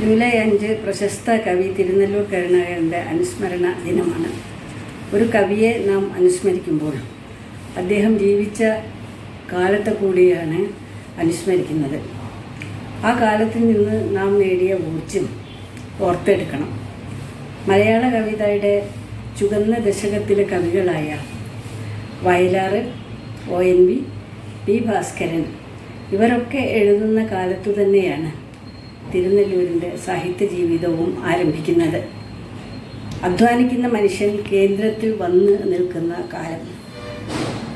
July അഞ്ച് പ്രശസ്ത കവി തിരുനെല്ലൂർ കരുണാകരന്റെ അനുസ്മരണ ദിനമാണ്. ഒരു കവിയെ നാം അനുസ്മരിക്കുമ്പോൾ അദ്ദേഹം ജീവിച്ച കാലത്തെ കൂടിയാണ് അനുസ്മരിക്കുന്നത്. ആ കാലത്തിൽ നിന്ന് നാം നേടിയ ഊർജം ഓർത്തെടുക്കണം. മലയാള കവിതയുടെ ചുവന്ന ദശകത്തിലെ കവികളായ Vayalar O N V P Bhaskaran ഇവരൊക്കെ എഴുതുന്ന കാലത്തു തന്നെയാണ് തിരുനെല്ലൂരിന്റെ സാഹിത്യ ജീവിതവും ആരംഭിക്കുന്നത്. അധ്വാനിക്കുന്ന മനുഷ്യൻ കേന്ദ്രത്തിൽ വന്ന് നിൽക്കുന്ന കാലം.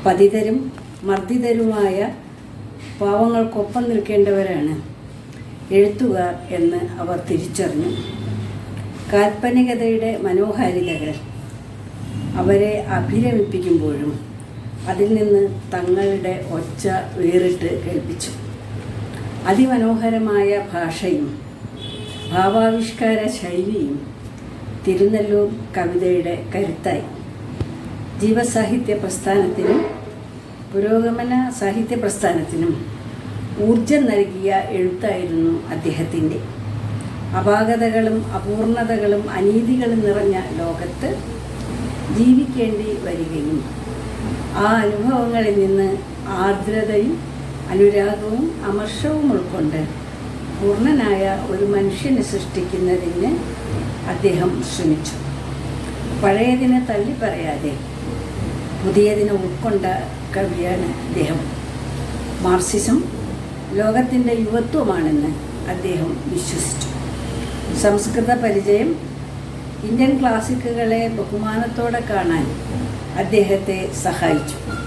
പതിതരും മർദ്ദിതരുമായ പാവങ്ങൾക്കൊപ്പം നിൽക്കേണ്ടവരാണ് എഴുത്തുകാർ എന്ന് അവർ തിരിച്ചറിഞ്ഞു. കാൽപ്പനികതയുടെ മനോഹാരിതകൾ അവരെ അഭിരമിപ്പിക്കുമ്പോഴും അതിൽ നിന്ന് തങ്ങളുടെ ഒച്ച വേറിട്ട് കേൾപ്പിച്ചു. അതിമനോഹരമായ ഭാഷയും ഭാവാവിഷ്കാര ശൈലിയും തിരുനെല്ലൂർ കവിതയുടെ കരുത്തായി. ജീവസാഹിത്യ പ്രസ്ഥാനത്തിനും പുരോഗമന സാഹിത്യ പ്രസ്ഥാനത്തിനും ഊർജം നൽകിയ എഴുത്തായിരുന്നു അദ്ദേഹത്തിന്റെ. അപാകതകളും അപൂർണതകളും അനീതികളും നിറഞ്ഞ ലോകത്ത് ജീവിക്കേണ്ടി വരികയും ആ അനുഭവങ്ങളിൽ നിന്ന് ആർദ്രതയും അനുരാഗവും അമർഷവും ഉൾക്കൊണ്ട് പൂർണനായ ഒരു മനുഷ്യനെ സൃഷ്ടിക്കുന്നതിന് അദ്ദേഹം ശ്രമിച്ചു. പഴയതിനെ തള്ളിപ്പറയാതെ പുതിയതിനെ ഉൾക്കൊണ്ട കവിയാണ് അദ്ദേഹം. മാർസിസം ലോകത്തിന്റെ യുവത്വമാണെന്ന് അദ്ദേഹം വിശ്വസിച്ചു. സംസ്കൃത പരിചയം ഇന്ത്യൻ ക്ലാസിക്കുകളെ ബഹുമാനത്തോടെ കാണാൻ അദ്ദേഹത്തെ സഹായിച്ചു.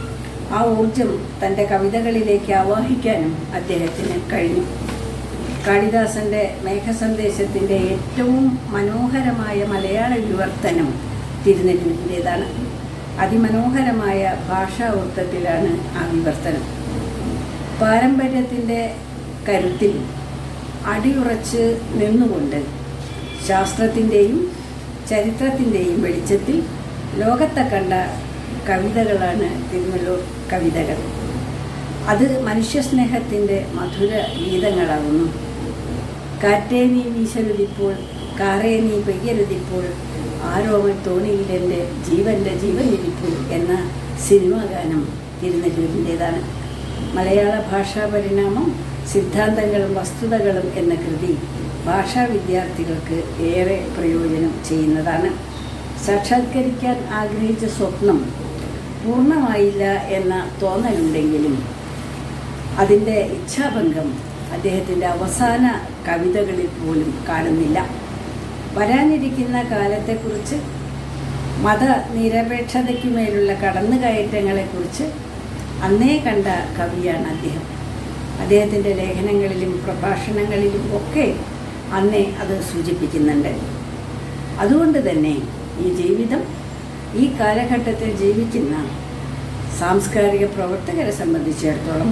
ആ ഊർജം തന്റെ കവിതകളിലേക്ക് ആവാഹിക്കാനും അദ്ദേഹത്തിന് കഴിഞ്ഞു. കാളിദാസന്റെ മേഘസന്ദേശത്തിന്റെ ഏറ്റവും മനോഹരമായ മലയാള വിവർത്തനം തിരുനെല്ലൂരിന്റേതാണ് അതിമനോഹരമായ ഭാഷാ വൃത്തത്തിലാണ് ആ വിവർത്തനം. പാരമ്പര്യത്തിന്റെ കരുത്തിൽ അടിയുറച്ച് നിന്നുകൊണ്ട് ശാസ്ത്രത്തിന്റെയും ചരിത്രത്തിന്റെയും വെളിച്ചത്തിൽ ലോകത്തെ കണ്ട കവിതകളാണ് തിരുമല്ലൂർ കവിതകൾ. അത് മനുഷ്യസ്നേഹത്തിന്റെ മധുര ഗീതങ്ങളാകുന്നു. കാറ്റേ നീ വീശരുതിപ്പോൾ കാറേ നീ പെയ്യരുതിപ്പോൾ ആരോമൽ തോണിയിലെന്റെ ജീവന്റെ ജീവനിരിപ്പോൾ എന്ന സിനിമാ ഗാനം തിരുനെല്ലൂരിന്റേതാണ്. മലയാള ഭാഷാ പരിണാമം സിദ്ധാന്തങ്ങളും വസ്തുതകളും എന്ന കൃതി ഭാഷാ വിദ്യാർത്ഥികൾക്ക് ഏറെ പ്രയോജനം ചെയ്യുന്നതാണ്. സാക്ഷാത്കരിക്കാൻ ആഗ്രഹിച്ച സ്വപ്നം പൂർണമായില്ല എന്ന തോന്നലുണ്ടെങ്കിലും അതിന്റെ ഇച്ഛാഭംഗം അദ്ദേഹത്തിന്റെ അവസാന കവിതകളിൽ പോലും കാണുന്നില്ല. വരാനിരിക്കുന്ന കാലത്തെക്കുറിച്ച് മതനിരപേക്ഷതയ്ക്കുമേലുള്ള കടന്നുകയറ്റങ്ങളെക്കുറിച്ച് അന്നേ കണ്ട കവിയാണ് അദ്ദേഹം. അദ്ദേഹത്തിന്റെ ലേഖനങ്ങളിലും പ്രഭാഷണങ്ങളിലും ഒക്കെ അന്നേ അത് സൂചിപ്പിക്കുന്നുണ്ട്. അതുകൊണ്ട് തന്നെ ഈ ജീവിതം ഈ കാലഘട്ടത്തിൽ ജീവിക്കുന്ന സാംസ്കാരിക പ്രവർത്തകരെ സംബന്ധിച്ചിടത്തോളം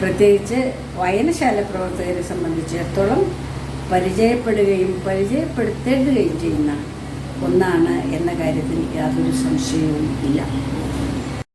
പ്രത്യേകിച്ച് വായനശാല പ്രവർത്തകരെ സംബന്ധിച്ചിടത്തോളം പരിചയപ്പെടുകയും പരിചയപ്പെടുത്തേണ്ടുകയും ചെയ്യുന്ന ഒന്നാണ് എന്ന കാര്യത്തിൽ യാതൊരു സംശയവും ഇല്ല.